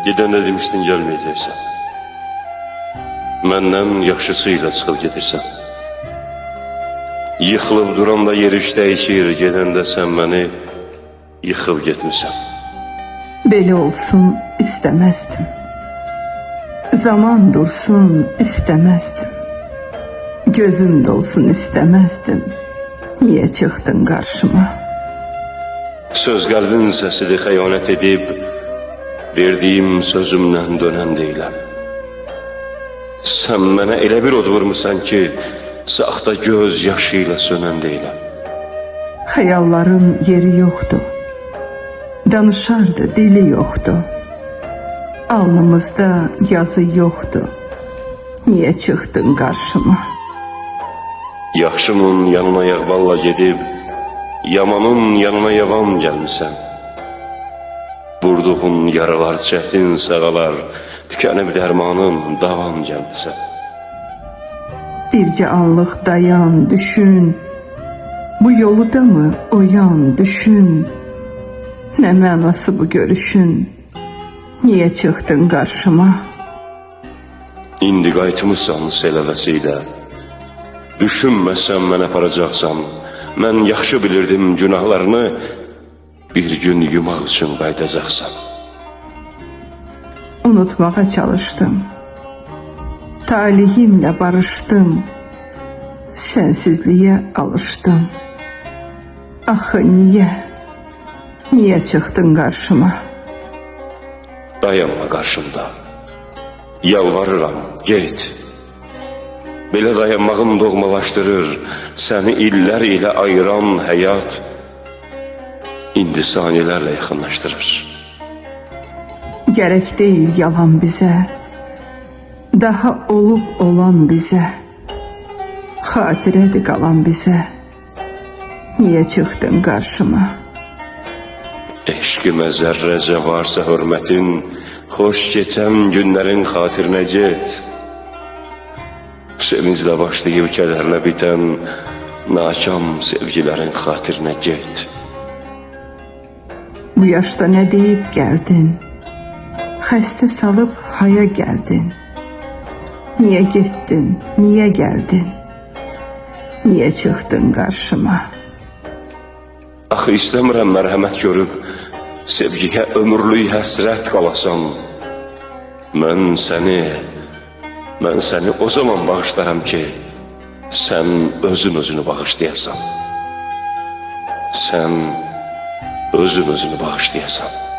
Gedəndə demişdin gəlməyəcəksən. Məndən yaxşısı ilə çıxıb gedirsən. Yıxılıb duranda yeriş dəyişir, gedəndə sən məni yıxıb getmisən. Belə olsun istemezdim. Zaman dursun istemezdim. Gözüm dolsun istemezdim. Niye çıktın karşıma? Söz qəlbin səsidir xəyanət edib, verdiyim sözümdən dönən deyiləm. Sən mənə elə bir od vurmusan ki, saxta göz yaşı ilə sönən deyiləm. Hayalların yeri yoktu. Danışardı dili yoktu. Alnımızda yazı yoktu. Niye çıktın karşıma? Yaxşının yanına yağballa gedib, yamanın yanına yavan gəlmisən. Vurduğun yaralar çətin sağalar, tükənib dərmanın davam gəlmisən. Birce anlık dayan düşün. Bu yolu da mı oyan düşün. Ne mənası bu görüşün? Niye çıktın karşıma? İndi qayıtmısan sələvəsi ilə. Düşünməsən mən aparacaqsan. Mən yaxşı bilirdim günahlarını, bir gün yumaq üçün qayıdacaqsan. Unutmağa çalıştım. Talihimle barıştım. Sensizliğe alıştım. Axı niye? Niye çıktın karşıma? Dayanma qarşımda. Yalvarıram, get. Belə dayanmağım doğmalaşdırır. Səni illər ilə ayıran həyat indi saniyələrlə yaxınlaşdırır. Gerek değil yalan bize. Daha olup olan bize. Hatiredi kalan bize. Niye çıktın karşıma? Eşqimə zərrəcə varsa hörmətin, xoş keçən günlərin xatirinə get. Sevinclə başlayıb kədərlə bitən nakam sevgilərin xatirinə get. Bu yaşta ne deyip geldin? Xəstə salıb haya geldin? Niye gittin? Niye geldin? Niye çıktın karşıma? Axı istəmirəm mərhəmət görüb sevgiyə ömürlük həsrət qalasan. Mən səni mən səni o zaman bağışlaram ki, sən özün özünü bağışlayasan. Sən özün özünü bağışlayasan.